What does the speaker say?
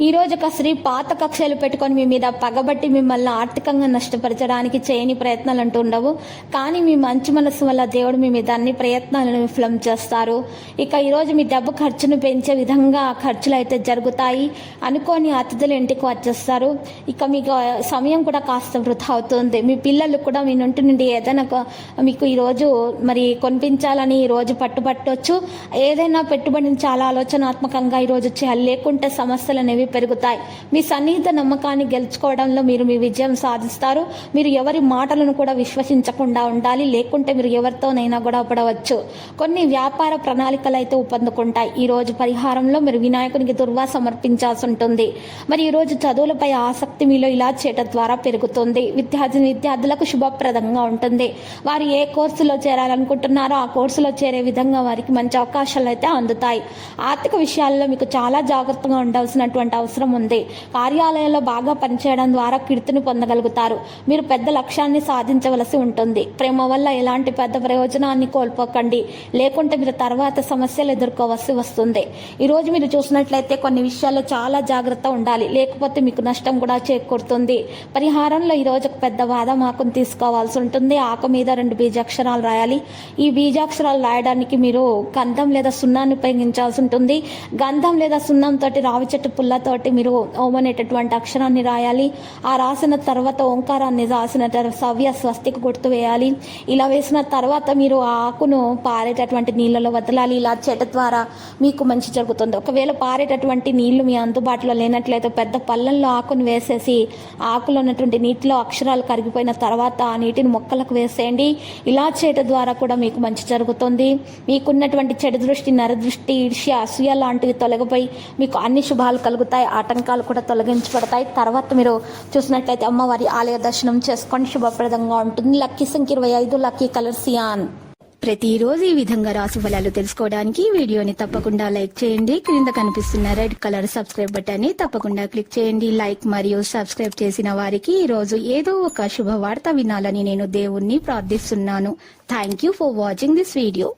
ఈ ఒక స్త్రీ పాత కక్షలు పెట్టుకొని మీ మీద పగబట్టి మిమ్మల్ని ఆర్థికంగా నష్టపరచడానికి చేయని ప్రయత్నాలు అంటూ ఉండవు. కానీ మీ మంచి మనసు వల్ల దేవుడు మీ మీద అన్ని ప్రయత్నాలను విఫలం చేస్తారు. ఇక ఈరోజు మీ డబ్బు ఖర్చును పెంచే విధంగా ఖర్చులు అయితే జరుగుతాయి అనుకోని అతిథులు ఇంటికి వచ్చేస్తారు. ఇక మీకు సమయం కూడా కాస్త వృధా అవుతుంది. మీ పిల్లలు కూడా మీ నుండి నుండి ఏదైనా మీకు ఈరోజు మరి కొనిపించాలని ఈరోజు పట్టుబట్టవచ్చు ఏదైనా పెట్టుబడిని చాలా ఆలోచనాత్మకంగా ఈరోజు చేయాలి. లేకుంటే సమస్యలు అనేవి పెరుగుతాయి. మీ సన్నిహిత నమ్మకాన్ని గెలుచుకోవడంలో మీరు మీ విజయం సాధిస్తారు. మీరు ఎవరి మాటలను కూడా విశ్వసించకుండా ఉండాలి. లేకుంటే మీరు ఎవరితోనైనా గొడవ పడవచ్చు. కొన్ని వ్యాపార ప్రణాళికలు అయితే ఊపందుకుంటాయి. ఈ రోజు పరిహారంలో మీరు వినాయకునికి దుర్వా సమర్పించాల్సి ఉంటుంది. మరి ఈ రోజు చదువులపై ఆసక్తి మీలో ఇలా చేయటం ద్వారా పెరుగుతుంది. విద్యార్థిని విద్యార్థులకు శుభప్రదంగా ఉంటుంది. వారు ఏ కోర్సులో చేరాలనుకుంటున్నారో ఆ కోర్సులో చేరే విధంగా వారికి మంచి అవకాశాలు అయితే అందుతాయి. ఆర్థిక విషయాల్లో మీకు చాలా జాగ్రత్తగా ఉండాల్సినటువంటి అవసరం ఉంది. కార్యాలయంలో బాగా పనిచేయడం ద్వారా కీర్తిని పొందగలుగుతారు. మీరు పెద్ద లక్ష్యాన్ని సాధించవలసి ఉంటుంది. ప్రేమ వల్ల ఎలాంటి పెద్ద ప్రయోజనాన్ని కోల్పోకండి. లేకుంటే మీరు తర్వాత సమస్యలు ఎదుర్కోవాల్సి వస్తుంది. ఈరోజు మీరు చూసినట్లయితే కొన్ని విషయాల్లో చాలా జాగ్రత్త ఉండాలి. లేకపోతే మీకు నష్టం కూడా చేకూరుతుంది. పరిహారంలో ఈరోజు ఒక పెద్ద వాదం ఆకును తీసుకోవాల్సి ఉంటుంది. ఆకు మీద రెండు బీజాక్షరాలు రాయాలి. ఈ బీజాక్షరాలు రాయడానికి మీరు గంధం లేదా సున్నాన్ని ఉపయోగించాల్సి ఉంటుంది. గంధం లేదా సున్నంతో రావి చెట్టు పుల్ల తోటి మీరు ఓం అనేటటువంటి అక్షరాన్ని రాయాలి. ఆ రాసిన తర్వాత ఓంకారాన్ని రాసిన సవ్య స్వస్తికి గుర్తు వేయాలి. ఇలా వేసిన తర్వాత మీరు ఆ ఆకును పారేటటువంటి నీళ్ళలో వదలాలి. ఇలా చెట్టు ద్వారా మీకు మంచి జరుగుతుంది. ఒకవేళ పారేటటువంటి నీళ్ళు మీ అందుబాటులో లేనట్లయితే పెద్ద పళ్ళల్లో ఆకును వేసేసి ఆకులో ఉన్నటువంటి నీటిలో అక్షరాలు కరిగిపోయిన తర్వాత ఆ నీటిని మొక్కలకు వేసేయండి. ఇలా చేయటం ద్వారా కూడా మీకు మంచి జరుగుతుంది. మీకున్నటువంటి చెడు దృష్టి నరదృష్టి ఈర్ష్య అసూయ లాంటివి తొలగిపోయి మీకు అన్ని శుభాలు కలుగుతాయి. ఆటంకాలు కూడా తొలగించబడతాయి. తర్వాత మీరు చూసినట్లయితే అమ్మవారి ఆలయ దర్శనం చేసుకొని శుభప్రదంగా ఉంటుంది. లక్కీ సంఖ్య ఇరవై ఐదు లక్కీ కలర్ సియాన్. ప్రతిరోజు ఈ విధంగా రాసు ఫలాలు తెలుసుకోవడానికి వీడియోని తప్పకుండా లైక్ చేయండి. క్రింద కనిపిస్తున్న రెడ్ కలర్ సబ్స్క్రైబ్ బటన్ని తప్పకుండా క్లిక్ చేయండి. లైక్ మరియు సబ్స్క్రైబ్ చేసిన వారికి ఈ రోజు ఏదో ఒక శుభవార్త వినాలని నేను దేవుణ్ణి ప్రార్థిస్తున్నాను. Thank you for watching this video